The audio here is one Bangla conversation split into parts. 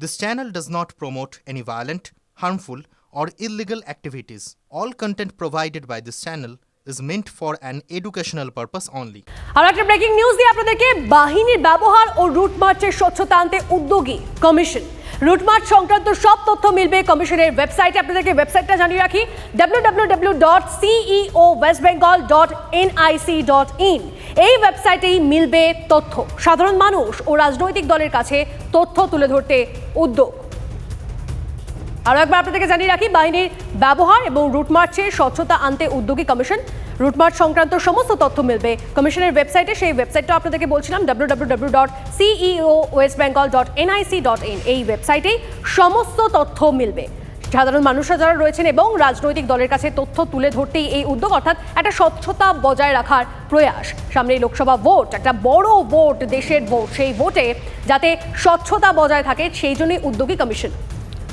This channel does not promote any violent, harmful, or illegal activities. All content provided by this channel is meant for an educational purpose only. আর একটা ব্রেকিং নিউজ দিয়ে আপনাদেরকে বাহিনীর ব্যবহার ও রুট মার্চের স্বচ্ছতা আনতে উদ্যোগী কমিশন রুট মার্চ সংক্রান্ত সব তথ্য মিলবে কমিশনের ওয়েবসাইটে আপনাদেরকে ওয়েবসাইটটা জানিয়ে রাখি W dot CEO West Bengal dot NIC dot in এই ওয়েবসাইটেই মিলবে তথ্য। সাধারণ মানুষ ও রাজনৈতিক দলের কাছে তথ্য তুলে ধরতে উদ্যোগ। আরও একবার আপনাদেরকে জানিয়ে রাখি, বাহিনীর ব্যবহার এবং রুটমার্চে স্বচ্ছতা আনতে উদ্যোগী কমিশন। রুট মার্চ সংক্রান্ত সমস্ত তথ্য মিলবে কমিশনের ওয়েবসাইটে সেই ওয়েবসাইটটা আপনাদেরকে বলছিলাম W dot CEO West Bengal dot NIC dot in এই ওয়েবসাইটেই সমস্ত তথ্য মিলবে। সাধারণ মানুষরা যারা রয়েছেন এবং রাজনৈতিক দলের কাছে তথ্য তুলে ধরতেই এই উদ্যোগ অর্থাৎ একটা স্বচ্ছতা বজায় রাখার প্রয়াস। সামনে লোকসভা ভোট একটা বড় ভোট দেশের ভোট সেই ভোটে যাতে স্বচ্ছতা বজায় থাকে সেই জন্যই উদ্যোগী কমিশন।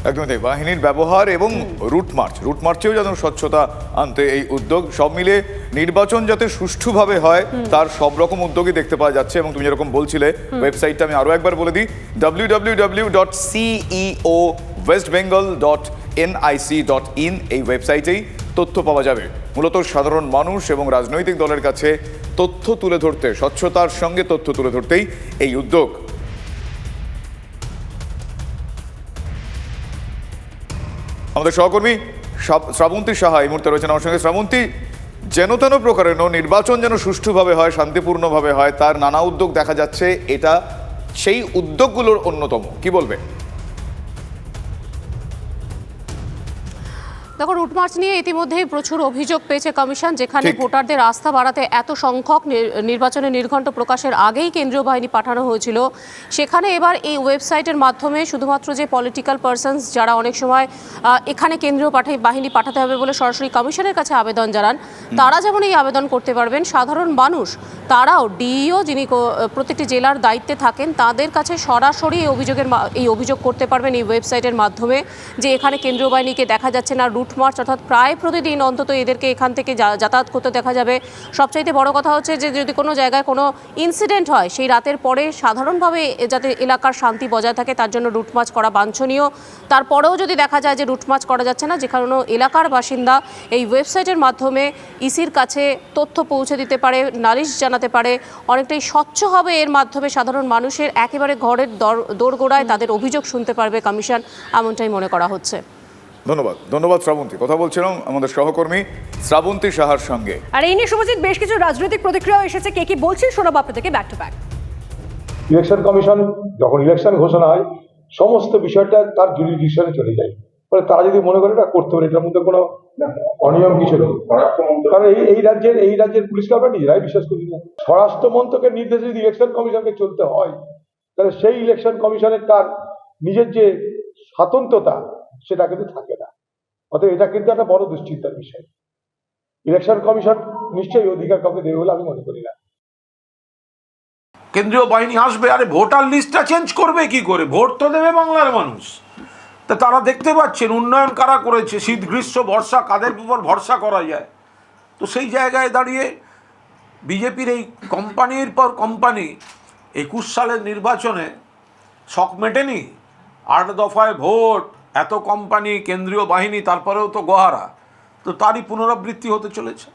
একদমই তাই বাহিনীর ব্যবহার এবং রুট মার্চ রুট মার্চেও যেন স্বচ্ছতা আনতে এই উদ্যোগ সব মিলে নির্বাচন যাতে সুষ্ঠুভাবে হয় তার সব রকম উদ্যোগই দেখতে পাওয়া যাচ্ছে এবং তুমি যেরকম বলছিলে ওয়েবসাইটটা আমি আরও একবার বলে দিই W W W dot CEO West Bengal dot NIC dot in এই ওয়েবসাইটেই তথ্য পাওয়া যাবে। মূলত সাধারণ মানুষ এবং রাজনৈতিক দলের কাছে তথ্য তুলে ধরতে, স্বচ্ছতার সঙ্গে তথ্য তুলে ধরতেই এই উদ্যোগ। আমাদের সহকর্মী শ্রাব- শ্রাবন্তী সাহা এই মুহূর্তে রয়েছেন আমার সঙ্গে। শ্রাবন্তী, যেন তেন প্রকারের নির্বাচন যেন সুষ্ঠুভাবে হয়, শান্তিপূর্ণভাবে হয়, তার নানা উদ্যোগ দেখা যাচ্ছে, এটা সেই উদ্যোগগুলোর অন্যতম। কি বলবে? দেখো রুট মার্চ নিয়ে ইতিমধ্যেই প্রচুর অভিযোগ পেয়েছে কমিশন যেখানে ভোটারদের আস্থা বাড়াতে এত সংখ্যক নির- নির্বাচনে নির্ঘণ্ট প্রকাশের আগেই কেন্দ্রীয় বাহিনী পাঠানো হয়েছিল। সেখানে এবার এই ওয়েবসাইটের মাধ্যমে শুধুমাত্র যে পলিটিক্যাল পার্সনস যারা অনেক সময় এখানে কেন্দ্রীয় পাঠাই বাহিনী পাঠাতে হবে বলে সরাসরি কমিশনের কাছে আবেদন জানান তারা যেমন এই আবেদন করতে পারবেন সাধারণ মানুষ তারাও ডিইও যিনি প্রত্যেকটি জেলার দায়িত্বে থাকেন তাদের কাছে সরাসরি এই অভিযোগের মা- এই অভিযোগ করতে পারবেন এই ওয়েবসাইটের মাধ্যমে যে এখানে কেন্দ্রীয় বাহিনীকে দেখা যাচ্ছে না রুট মার্চ অর্থাৎ প্রায় প্রতিদিন অন্তত এদেরকে এখান থেকে যাতায়াত করতে দেখা যাবে। সবচাইতে বড় কথা হচ্ছে যে, যদি কোনো জায়গায় কোনো ইনসিডেন্ট হয়, সেই রাতের পরে সাধারণভাবে যাতে এলাকার শান্তি বজায় থাকে, তার জন্য রুট মার্চ করা বাঞ্ছনীয়। তারপরেও যদি দেখা যায় যে রুট মার্চ করা যাচ্ছে না, যে কারণে এলাকার বাসিন্দা এই ওয়েবসাইটের মাধ্যমে ইসির কাছে তথ্য পৌঁছে দিতে পারে, নালিশ জানাতে পারে, অনেকটাই স্বচ্ছ হবে এর মাধ্যমে সাধারণ মানুষের একেবারে ঘরের দর- দোরগোড়ায় তাদের অভিযোগ শুনতে পারবে, কমিশন, এমনটাই মনে করা হচ্ছে। ধন্যবাদ ধন্যবাদ শ্রাবন্তী। কথা বলছিলাম আমাদের সহকর্মী শ্রাবন্তী সাহার সঙ্গে। আর এই নিয়ে শুভজিৎ বেশ কিছু রাজনৈতিক প্রতিক্রিয়া এসেছে। কে কি বলছেন শোনাবো আপনাদেরকে back to back election commission যখন ইলেকশন ঘোষণা হয় সমস্ত বিষয়টা তার জুরিডিকশনে চলে যায়। ফলে তারা যদি মনে করে এটা করতে পারে এটার মধ্যে কোনো অনিয়ম কিছু নেই। কারণ এই এই রাজ্যের এই রাজ্যের পুলিশকে আমরা নিজেরাই বিশ্বাস করি না স্বরাষ্ট্র মন্ত্রকের নির্দেশে যদি ইলেকশন কমিশনকে চলতে হয় তাহলে সেই ইলেকশন কমিশনের তার নিজের যে স্বাতন্ত্রতা সেটা কিন্তু থাকে না। অতএব এটা কিন্তু একটা বড় দুশ্চিন্তার বিষয়। ইলেকশন কমিশন নিশ্চয়ই অধিকার কাউকে দেবে বলে আমি মনে করি না। কেন্দ্রীয় বাহিনী আসবে, আরে ভোটার লিস্টটা চেঞ্জ করবে কি করে? ভোট তো দেবে বাংলার মানুষ। তা তারা দেখতে পাচ্ছেন, উন্নয়ন কারা করেছে? শীত, গ্রীষ্ম, বর্ষা, কাদের উপর ভরসা করা যায়? তো সেই জায়গায় দাঁড়িয়ে বিজেপির এই কোম্পানির পর কোম্পানি একুশ সালের নির্বাচনে শখ মেটেনি? আট দফায় ভোট এত কোম্পানি কেন্দ্রীয় বাহিনী তারপরেও তো গোহারা। তো তারই পুনরাবৃত্তি হতে চলেছে।